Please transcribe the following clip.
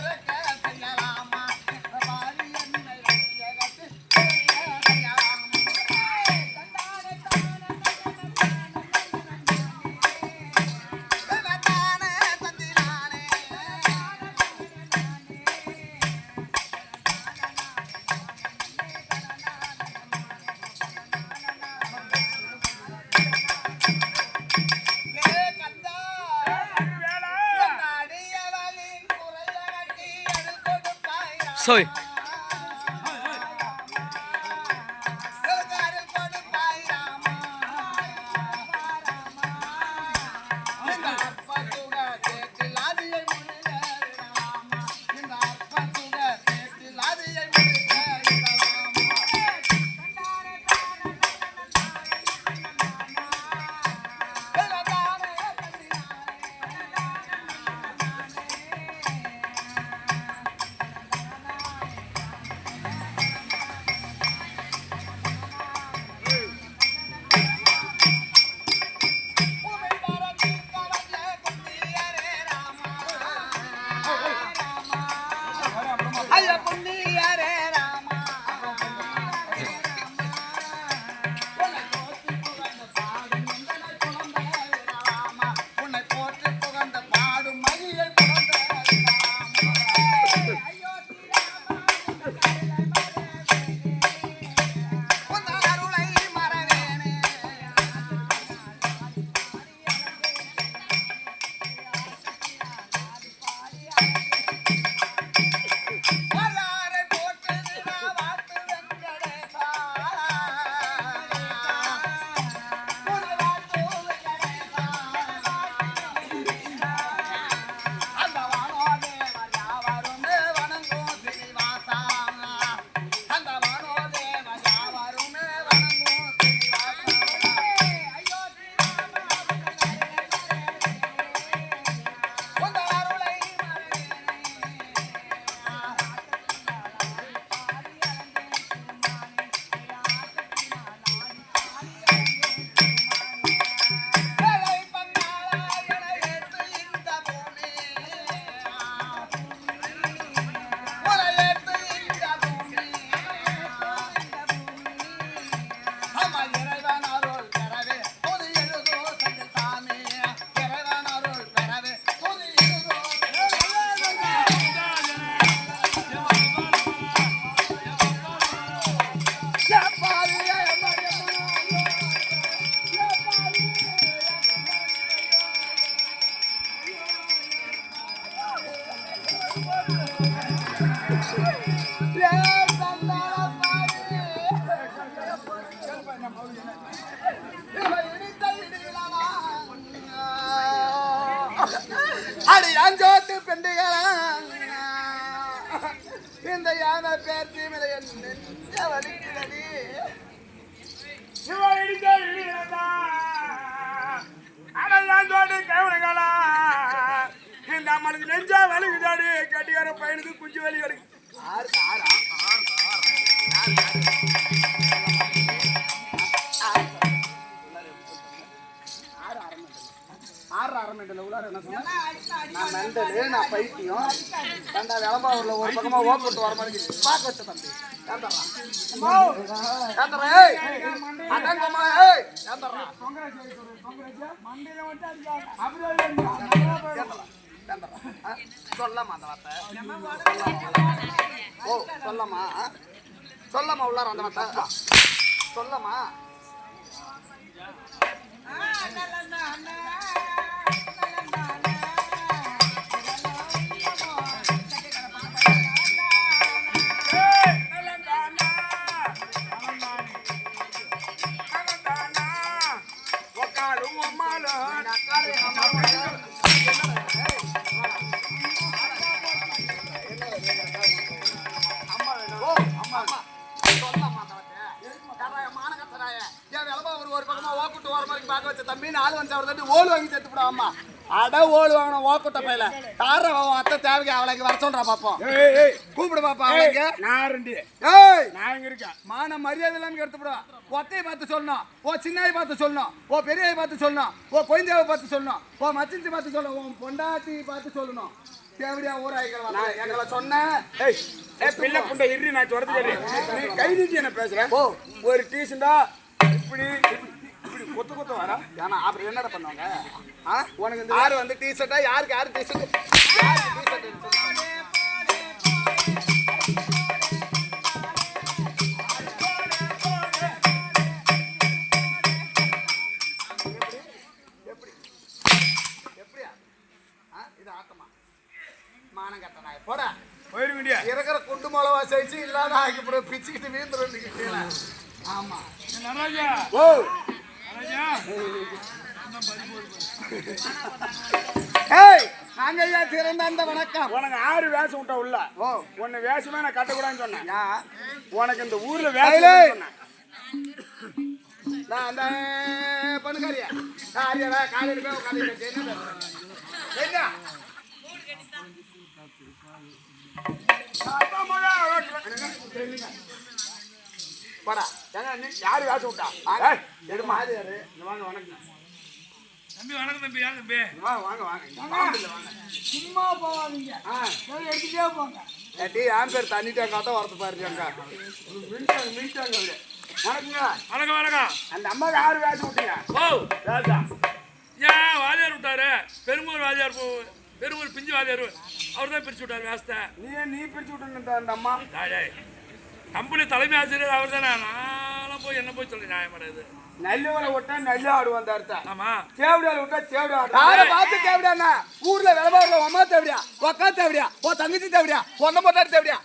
Caraca! soy இந்த யானை பேர் தீவிர வலிக்கிறது சிவடிக்க விழுகிறதா அதெல்லாம் தோடு கவனங்களா இந்த அம்மனுக்கு நெஞ்சா வலிக்கு தோடு கட்டிக்கார பயனுக்கு குஞ்சு வலி வலிக்கு ஆறு ஆறு ஆறு ஆறு ஆறு டிபார்ட்மெண்ட்ல உள்ளார என்ன சொன்னேன் நான் மெண்டலு நான் பைத்தியம். தண்டா விளம்பாவூர்ல ஒரு பக்கமா ஓ வர மாதிரி பாக்க வச்ச தம்பி. சொல்லமா அந்த ஓ சொல்லமா சொல்லமா உள்ளார அந்த வார்த்தை? சொல்லமா அண்ணா அண்ணா. மாதிரி பார்க்க வச்ச தம்பி நாலு வந்து அவர் தட்டி ஓடு வாங்கி சேர்த்து விட அம்மா. அட ஓடு வாங்கணும் ஓக்குட்ட பையில. கார அத்தை தேவைக்கு அவளைக்கு வர சொல்றா பாப்போம். கூப்பிடு பாப்பா அவளைக்கு. நான் ரெண்டு. ஏய். நான் இங்க இருக்கேன். மான மரியாதை இல்லாம ஒத்தையை பார்த்து சொல்லணும். ஓ சின்னாயை பார்த்து சொல்லணும். ஓ பெரியாயை பார்த்து சொல்லணும். ஓ குழந்தையாவை பார்த்து சொல்லணும். ஓ மச்சிஞ்சி பார்த்து சொல்லணும். உன் பொண்டாட்டி பார்த்து சொல்லணும். தேவடியா ஊராய்கள் நான் எங்களை சொன்னேன் ஏய், ஏய், பிள்ளை புண்டை இரு, நான் சொல்றது கை நீட்டி என்ன பேசுற? ஓ ஒரு டீசண்டா இப்படி. கொத்து கொத்து வரா ஏன்னா அப்புறம் என்னடா பண்ணுவாங்க? ஆ? உனக்கு இந்த யார் வந்து டீஷர்ட்டா யாருக்கு யாரு டீஷர்ட் போடா போயிரு முடியா இருக்கிற குண்டு மிளவா சேர்த்து இல்லாத ஆக்கி பிச்சுக்கிட்டு கீழே ஆமா. ஓ! ஏய் நாங்க ஐயா திறந்த அந்த வணக்கம்? உனக்கு ஆறு வேஷம் விட்டா உள்ள? உன்னை வேஷமே நான் கட்டக்கூடாதுன்னு சொன்னேன். உனக்கு இந்த ஊர்ல. வேஷம் சொன்னேன். நான் அந்த பண்ணுக்காரியா. காரியா காலையில் போய் உட்காந்து என்ன போடா நீ யாரு? வேஷம் விட்டா ஏய், எடு மாதிரி யாரு? இங்க வாங்க வணக்கம். தம்பி வணக்கம் தம்பி. யார் தம்பி? வாங்க வாங்க வாங்க. சும்மா போகாதீங்க. ஆ. எடுத்துட்டே போங்க. ஏட்டி ஆன் பேர் தண்ணிட்டாங்க கதை வரது பாருங்க மின்ட்டாங்க அவரு. வணக்கங்க வணக்கம் வணக்கம். அந்த அம்மாவுக்கு ஆறு வேஷம் விட்டீங்க ஓ வேஷம் ஏன் வாதியார் விட்டாரு? பெருமூர் வாதியார் போ பெருமூர் பிஞ்சு வாதியார் அவர் தான் பிரிச்சு விட்டார் வேஸ்தை நீ ஏன் நீ பிரிச்சு விட்டு அந்த அம்மா? டேய். கம்பெனி தலைமை ஆசிரியர் அவர் தானே நானும் போய் என்ன போய் சொல்லி நியாயம் இது நல்லவரை விட்டா நல்ல ஆடு வந்த அர்த்தம் ஆமா. தேவடியால விட்டா தேவடி ஆடு யாரை பார்த்து ஊர்ல விளம்பரம் அம்மா தேவையா உக்கா தேவையா ஓ தங்கச்சி தேவையா பொண்ணை பொட்டாடி தேவையா